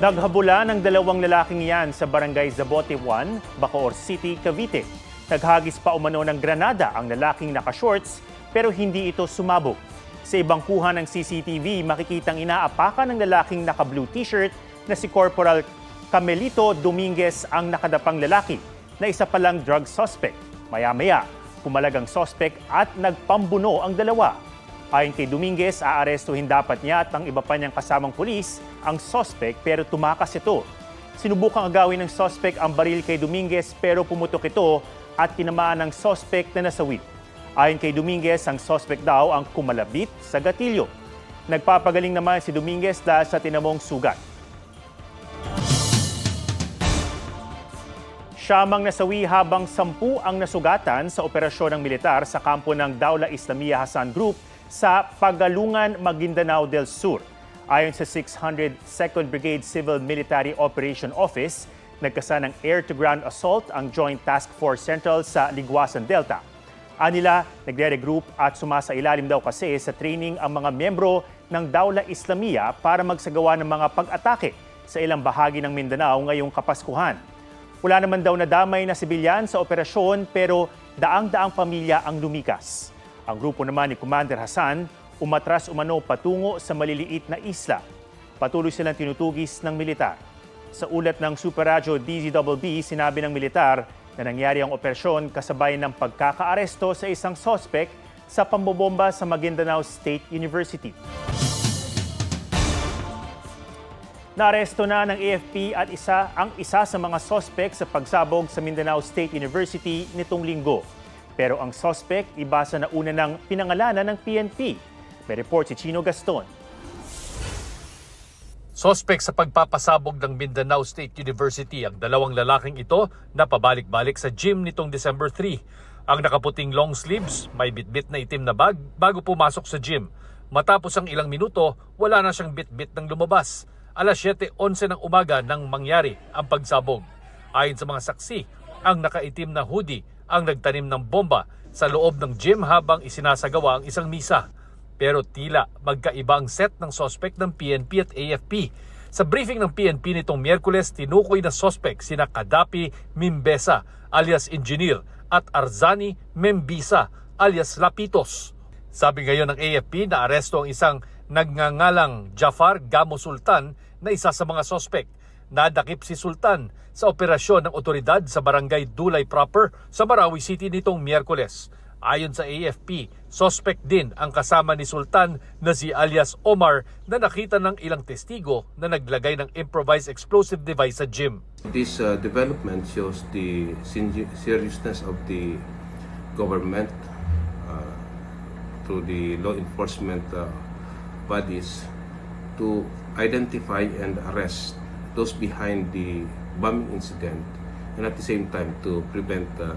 Naghabula ng dalawang lalaking yan sa barangay Zabote 1, Bacoor City, Cavite. Naghagis pa umano ng granada ang lalaking nakashorts pero hindi ito sumabog. Sa ibang kuha ng CCTV, makikitang inaapakan ng lalaking naka-blue t-shirt na si Corporal Camelito Dominguez ang nakadapang lalaki na isa palang drug suspect. Maya-maya, pumalag ang suspect at nagpambuno ang dalawa. Ayon kay Dominguez, aarestuhin dapat niya at ang iba pa niyang kasamang pulis ang suspect pero tumakas ito. Sinubukang agawin ng suspect ang baril kay Dominguez pero pumutok ito at tinamaan ng suspect na nasawit. Ayon kay Dominguez, ang suspect daw ang kumalabit sa gatilyo. Nagpapagaling naman si Dominguez dahil sa tinamong sugat. Siyamang nasawi habang sampu ang nasugatan sa operasyon ng militar sa kampo ng Daula Islamia Hasan Group sa Pagalungan, Maguindanao del Sur. Ayon sa 602nd Brigade Civil Military Operation Office, nagkasa ng air-to-ground assault ang Joint Task Force Central sa Liguasan Delta. Anila, nagre-regroup at sumasailalim daw kasi sa training ang mga membro ng Daula Islamia para magsagawa ng mga pag-atake sa ilang bahagi ng Mindanao ngayong Kapaskuhan. Wala naman daw nadamay na sibilyan sa operasyon pero daang-daang pamilya ang lumikas. Ang grupo naman ni Commander Hassan umatras umano patungo sa maliliit na isla. Patuloy silang tinutugis ng militar. Sa ulat ng Super Radyo DZBB, sinabi ng militar na nangyari ang operasyon kasabay ng pagkakaaresto sa isang sospek sa pambobomba sa Maguindanao State University. Naaresto na ng AFP at isa ang isa sa mga sospek sa pagsabog sa Mindanao State University nitong linggo. Pero ang sospek iba sa nauna ng pinangalanan ng PNP. May report si Chino Gaston. Sospek sa pagpapasabog ng Mindanao State University ang dalawang lalaking ito na pabalik-balik sa gym nitong December 3. Ang nakaputing long sleeves, may bitbit na itim na bag bago pumasok sa gym. Matapos ang ilang minuto, wala na siyang bitbit ng lumabas. Alas 7.11 ng umaga nang mangyari ang pagsabog. Ayon sa mga saksi, ang nakaitim na hoodie ang nagtanim ng bomba sa loob ng gym habang isinasagawa ang isang misa pero tila magkaiba ang set ng sospek ng PNP at AFP. Sa briefing ng PNP nitong Miyerkules, tinukoy na sospek sina Kadapi Mimbesa alias Engineer at Arzani Membisa alias Lapitos. Sabi ngayon ng AFP na aresto ang isang nagngangalang Jafar Gamo Sultan na isa sa mga sospek. Nadakip si Sultan sa operasyon ng otoridad sa barangay Dulay Proper sa Marawi City nitong Miyerkules. Ayon sa AFP, suspect din ang kasama ni Sultan na si alias Omar na nakita ng ilang testigo na naglagay ng improvised explosive device sa gym. This uh, development shows the seriousness of the government uh, through the law enforcement uh, bodies to identify and arrest those behind the bombing incident and at the same time to prevent uh,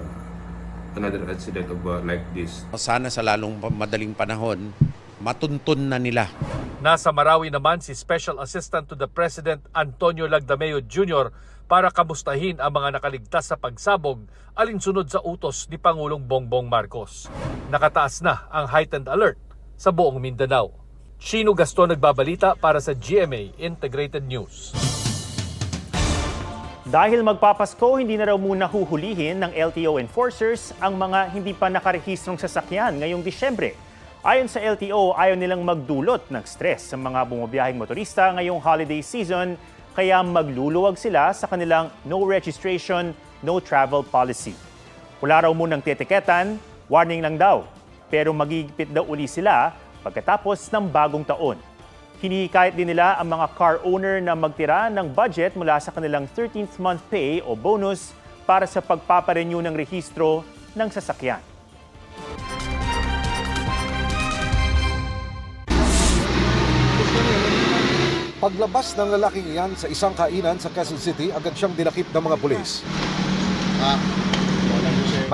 another incident of uh, like this. Sana sa lalong madaling panahon, matuntun na nila Nasa Marawi naman si Special Assistant to the President Antonio Lagdameo Jr. para kamustahin ang mga nakaligtas sa pagsabog alinsunod sa utos ni Pangulong Bongbong Marcos. Nakataas na ang heightened alert sa buong Mindanao. Chino Gaston nagbabalita para sa GMA Integrated News. Dahil magpapasko, hindi na raw muna huhulihin ng LTO enforcers ang mga hindi pa nakarehistrong sasakyan ngayong Disyembre. Ayon sa LTO, ayaw nilang magdulot ng stress sa mga bumabiyaheng motorista ngayong holiday season, kaya magluluwag sila sa kanilang no registration, no travel policy. Wala raw munang titiketan, warning lang daw. Pero magigipit daw uli sila pagkatapos ng bagong taon. Hinihikayat din nila ang mga car owner na magtira ng budget mula sa kanilang 13th month pay o bonus para sa pagpaparenew ng rehistro ng sasakyan. Paglabas ng lalaking iyan sa isang kainan sa Quezon City, agad siyang dinakip ng mga pulis.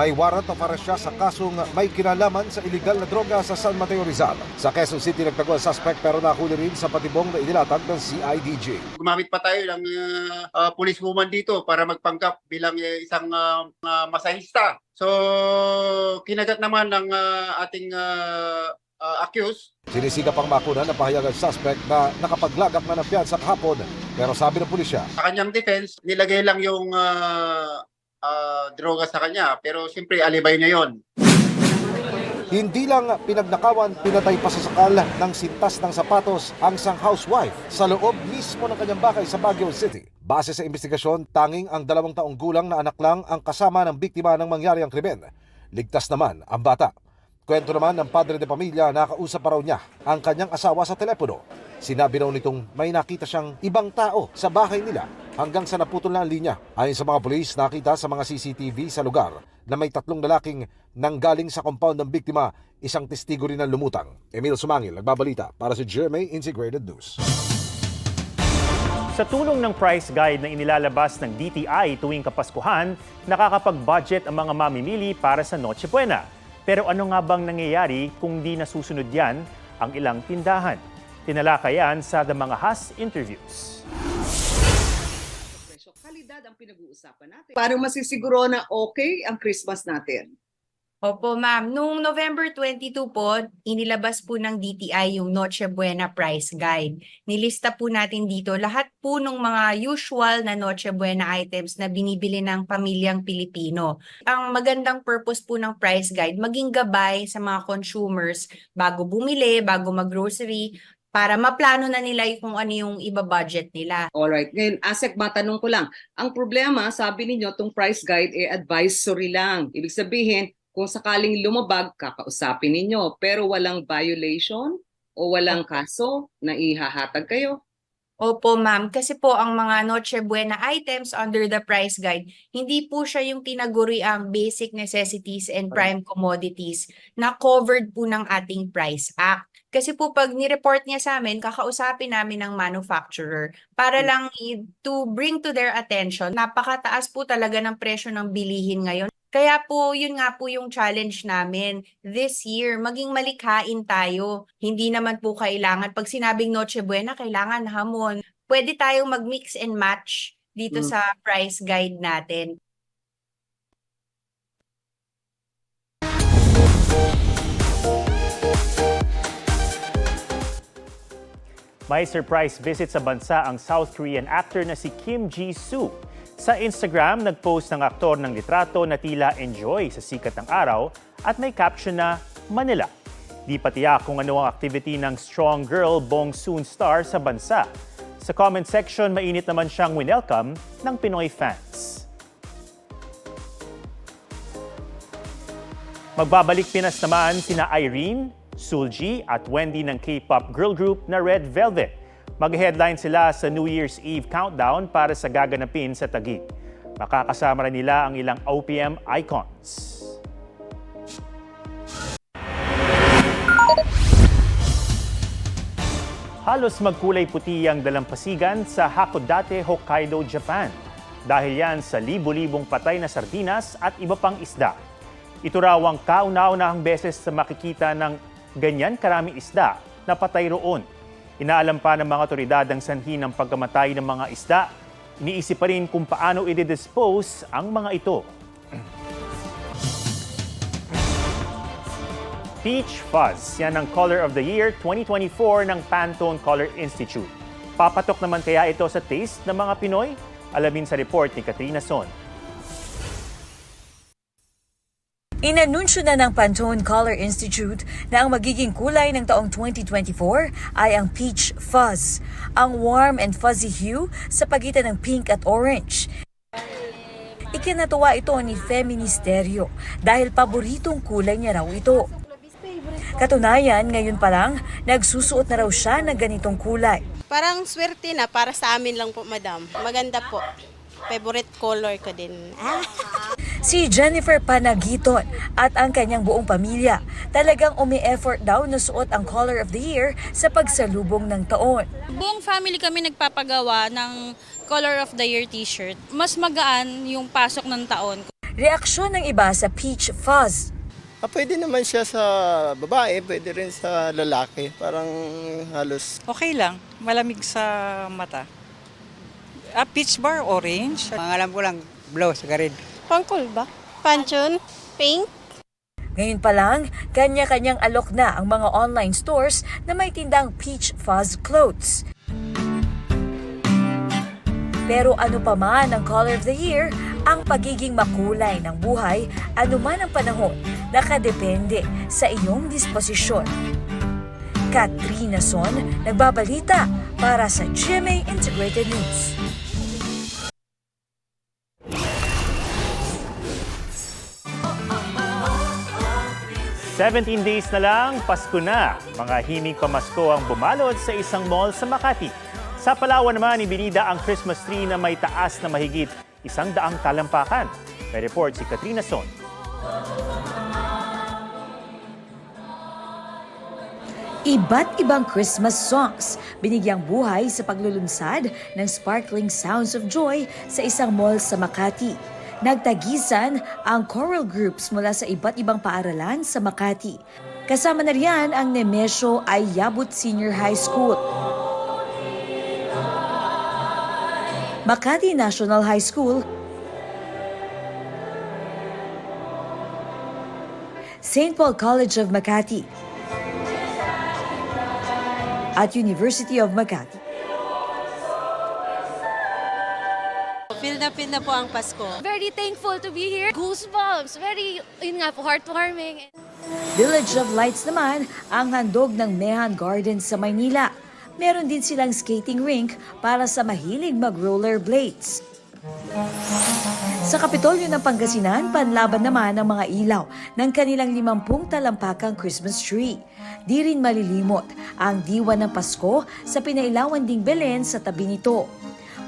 May warrant of arrest siya sa kasong may kinalaman sa iligal na droga sa San Mateo Rizal. Sa Quezon City nagtago ang suspect pero nahuli rin sa patibong na inilatag ng CIDG. gumamit pa tayo ng uh, uh, police woman dito para magpanggap bilang uh, isang uh, uh, masahista. So, kinagat naman ng uh, ating uh, ah, accused. Sinisika pang makuna ng pahayag ng suspect na nakapaglagak na ng piyansa kahapon. Pero sabi ng pulisya, Sa kanyang defense, nilagay lang yung ah, ah, droga sa kanya. Pero siyempre, alibay niya yon. Hindi lang pinagnakawan, pinatay pa sa sakal ng sintas ng sapatos ang isang housewife sa loob mismo ng kanyang bahay sa Baguio City. Base sa investigasyon, tanging ang dalawang taong gulang na anak lang ang kasama ng biktima ng mangyari ang krimen. Ligtas naman ang bata. Kwento naman ng padre de pamilya na kausap raw niya ang kanyang asawa sa telepono. Sinabi raw nitong may nakita siyang ibang tao sa bahay nila hanggang sa naputol na ang linya. Ayon sa mga pulis, nakita sa mga CCTV sa lugar na may tatlong lalaking nanggaling sa compound ng biktima, isang testigo rin ang lumutang. Emil Sumangil, nagbabalita para sa GMA Integrated News. Sa tulong ng price guide na inilalabas ng DTI tuwing Kapaskuhan, nakakapag-budget ang mga mamimili para sa Noche Buena. Pero ano nga bang nangyayari kung di nasusunod yan ang ilang tindahan? Tinalakayan sa The Mga Has Interviews. Kalidad ang pinag-uusapan natin. Para masisiguro na okay ang Christmas natin. Opo, ma'am. Noong November 22 po, inilabas po ng DTI yung Noche Buena Price Guide. Nilista po natin dito lahat po ng mga usual na Noche Buena items na binibili ng pamilyang Pilipino. Ang magandang purpose po ng price guide, maging gabay sa mga consumers bago bumili, bago mag-grocery, para maplano na nila kung ano yung iba-budget nila. Alright. Ngayon, Asek, matanong ko lang. Ang problema, sabi ninyo, itong price guide, eh, advisory lang. Ibig sabihin, kung sakaling lumabag, kakausapin ninyo. Pero walang violation o walang kaso na ihahatag kayo. Opo, ma'am. Kasi po ang mga Noche Buena items under the price guide, hindi po siya yung tinaguri ang basic necessities and prime commodities na covered po ng ating Price Act. Kasi po pag ni-report niya sa amin, kakausapin namin ng manufacturer para lang i- to bring to their attention, napakataas po talaga ng presyo ng bilihin ngayon. Kaya po, yun nga po yung challenge namin this year, maging malikhain tayo. Hindi naman po kailangan, pag sinabing Noche Buena, kailangan hamon. Pwede tayong mag-mix and match dito Mm. sa price guide natin. May surprise visit sa bansa ang South Korean actor na si Kim Ji-soo. Sa Instagram, nagpost ng aktor ng litrato na tila enjoy sa sikat ng araw at may caption na Manila. Di pa tiyak kung ano ang activity ng strong girl Bong Soon star sa bansa. Sa comment section, mainit naman siyang winelcome ng Pinoy fans. Magbabalik Pinas naman sina Irene, Sulji at Wendy ng K-pop girl group na Red Velvet. Mag-headline sila sa New Year's Eve countdown para sa gaganapin sa Taguig. Makakasama rin nila ang ilang OPM icons. Halos magkulay puti ang dalampasigan sa Hakodate, Hokkaido, Japan. Dahil yan sa libo-libong patay na sardinas at iba pang isda. Ito raw ang kauna-unahang beses sa makikita ng ganyan karaming isda na patay roon. Inaalam pa ng mga otoridad ang sanhi ng pagkamatay ng mga isda. Iniisip pa rin kung paano i-dispose ang mga ito. Peach Fuzz, yan ang Color of the Year 2024 ng Pantone Color Institute. Papatok naman kaya ito sa taste ng mga Pinoy? Alamin sa report ni Katrina Son. Inanunsyo na ng Pantone Color Institute na ang magiging kulay ng taong 2024 ay ang peach fuzz, ang warm and fuzzy hue sa pagitan ng pink at orange. Ikinatuwa ito ni Feministerio dahil paboritong kulay niya raw ito. Katunayan, ngayon pa lang, nagsusuot na raw siya ng ganitong kulay. Parang swerte na para sa amin lang po, madam. Maganda po. Favorite color ko din. Ah. Si Jennifer Panagiton at ang kanyang buong pamilya talagang umi-effort daw na suot ang Color of the Year sa pagsalubong ng taon. Buong family kami nagpapagawa ng Color of the Year t-shirt. Mas magaan yung pasok ng taon. Reaksyon ng iba sa Peach Fuzz. Ah, pwede naman siya sa babae, pwede rin sa lalaki. Parang halos Okay lang, malamig sa mata. Ah, peach bar, orange. Ang alam ko lang, blow sa red. Pangkul ba? Panchon? Pink? Ngayon pa lang, kanya-kanyang alok na ang mga online stores na may tindang Peach Fuzz clothes. Pero ano pa man ang color of the year, ang pagiging makulay ng buhay, anuman ang panahon, nakadepende sa iyong disposisyon. Katrina Son, nagbabalita para sa GMA Integrated News. Seventeen days na lang, Pasko na. Mga himig pamasko ang bumalot sa isang mall sa Makati. Sa Palawan naman, ibinida ang Christmas tree na may taas na mahigit isang daang talampakan. May report si Katrina Son. Iba't ibang Christmas songs binigyang buhay sa paglulunsad ng sparkling sounds of joy sa isang mall sa Makati. Nagtagisan ang choral groups mula sa iba't ibang paaralan sa Makati. Kasama na riyan ang Nemesio Ayabut Senior High School. Makati National High School, St. Paul College of Makati, at University of Makati. Na po ang Pasko. Very thankful to be here. Goosebumps. Very, yun nga po, heartwarming. Village of Lights naman ang handog ng Mehan Gardens sa Maynila. Meron din silang skating rink para sa mahilig mag-rollerblades. Sa Kapitolyo ng Pangasinan, panlaban naman ang mga ilaw ng kanilang limampung talampakang Christmas tree. Di rin malilimot ang diwa ng Pasko sa pinailawan ding Belen sa tabi nito.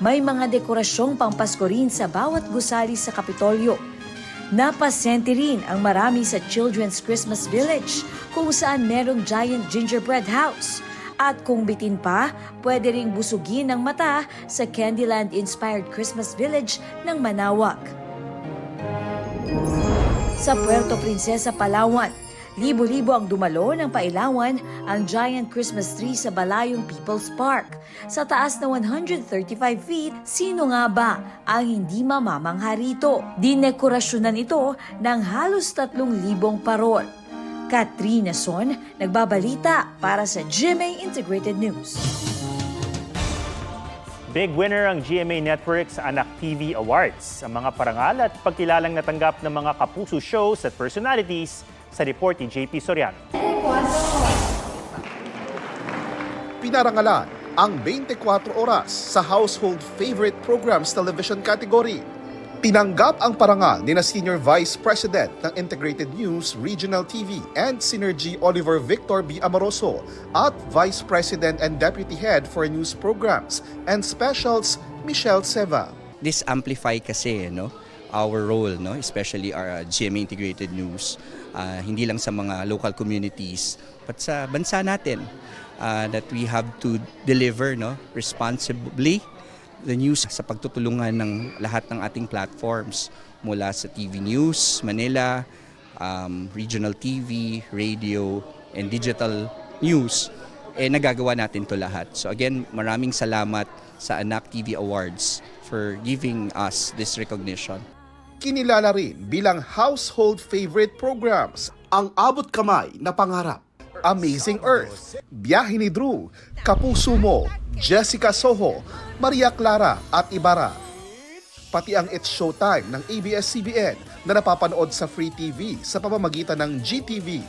May mga dekorasyong pampasko rin sa bawat gusali sa Kapitolyo. Napasente rin ang marami sa Children's Christmas Village kung saan merong giant gingerbread house. At kung bitin pa, pwede ring busugin ang mata sa Candyland-inspired Christmas Village ng Manawag. Sa Puerto Princesa, Palawan, libo-libo ang dumalo ng pailawan ang giant Christmas tree sa Balayong People's Park. Sa taas na 135 feet, sino nga ba ang hindi mamamangha rito? Dinekorasyonan ito ng halos 3,000 parol. Katrina Son, nagbabalita para sa GMA Integrated News. Big winner ang GMA Network sa Anak TV Awards. Ang mga parangal at pagkilalang natanggap ng mga kapuso shows at personalities sa report ni JP Soriano. Pinarangalan ang 24 oras sa Household Favorite Programs Television category. Tinanggap ang parangal ni na Senior Vice President ng Integrated News Regional TV and Synergy Oliver Victor B. Amoroso at Vice President and Deputy Head for News Programs and Specials Michelle Seva. this amplify kasi no our role no? Especially our uh, GMA integrated news. Uh, hindi lang sa mga local communities but sa bansa natin uh, that we have to deliver no? Responsibly the news sa pagtutulungan ng lahat ng ating platforms mula sa TV News Manila um, regional TV radio and digital news. Eh nagagawa natin to lahat. So again maraming salamat sa Anak TV Awards for giving us this recognition. Kinilala rin bilang household favorite programs ang abot kamay na pangarap. Amazing Earth, Biyahe ni Drew, Kapuso Mo, Jessica Soho, Maria Clara at Ibarra. Pati ang It's Showtime ng ABS-CBN na napapanood sa Free TV sa pamamagitan ng GTV.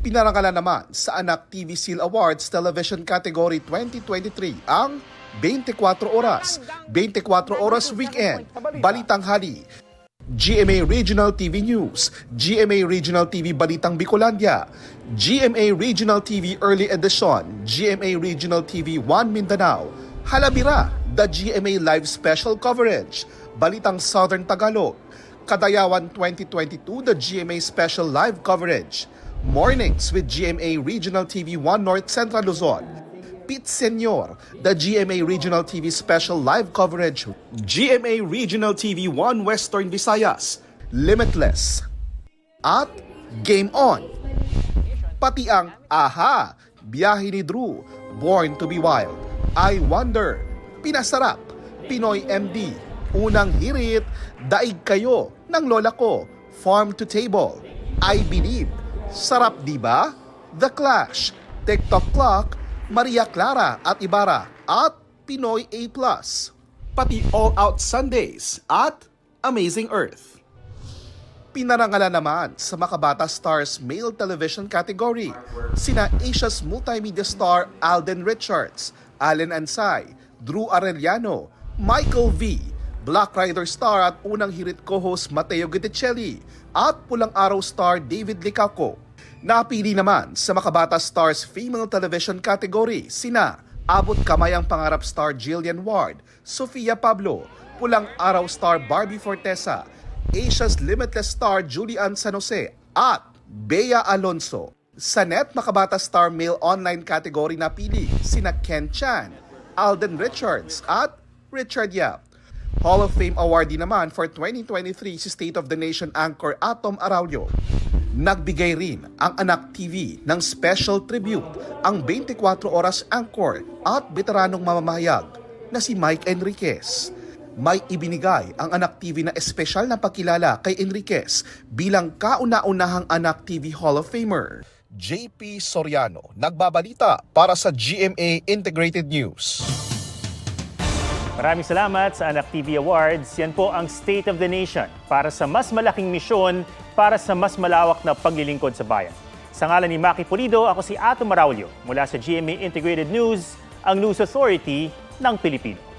Pinarangalan naman sa Anak TV Seal Awards Television Category 2023 ang 24 Oras, 24 Oras Weekend, Balitang Hali, GMA Regional TV News, GMA Regional TV Balitang Bicolandia, GMA Regional TV Early Edition, GMA Regional TV 1 Mindanao, Halabira, the GMA Live Special Coverage, Balitang Southern Tagalog, Kadayawan 2022, the GMA Special Live Coverage, Mornings with GMA Regional TV 1 North Central Luzon, Pete Senor, the GMA Regional TV Special Live Coverage, GMA Regional TV 1 Western Visayas, Limitless, at Game On. Pati ang AHA, Biyahe ni Drew, Born to be Wild, I Wonder, Pinasarap, Pinoy MD, Unang Hirit, Daig Kayo, ng Lola Ko, Farm to Table, I Believe, Sarap Diba, The Clash, TikTok Clock, Maria Clara at Ibarra at Pinoy A+. Pati All Out Sundays at Amazing Earth. Pinarangalan naman sa Makabata Stars Male Television category sina Asia's multimedia star Alden Richards, Allen Ansay, Drew Arellano, Michael V, Black Rider star at unang hirit co-host Mateo Guticelli at Pulang Araw star David Licaco. Napili naman sa Makabata Stars Female Television category sina Abot Kamay ang Pangarap star Jillian Ward, Sofia Pablo, Pulang Araw star Barbie Fortesa, Asia's Limitless star Julian San Jose at Bea Alonso. Sa Net Makabata Star Male Online category na pili sina Ken Chan, Alden Richards at Richard Yap. Hall of Fame awardee naman for 2023 si State of the Nation anchor Atom Araulio. Nagbigay rin ang Anak TV ng special tribute ang 24 oras anchor at veteranong mamamahayag na si Mike Enriquez may ibinigay ang Anak TV na espesyal na pagkilala kay Enriquez bilang kauna-unahang Anak TV Hall of Famer. JP Soriano, nagbabalita para sa GMA Integrated News. Maraming salamat sa Anak TV Awards. Yan po ang State of the Nation para sa mas malaking misyon para sa mas malawak na paglilingkod sa bayan. Sa ngalan ni Maki Pulido, ako si Ato Maraulio mula sa GMA Integrated News, ang News Authority ng Pilipino.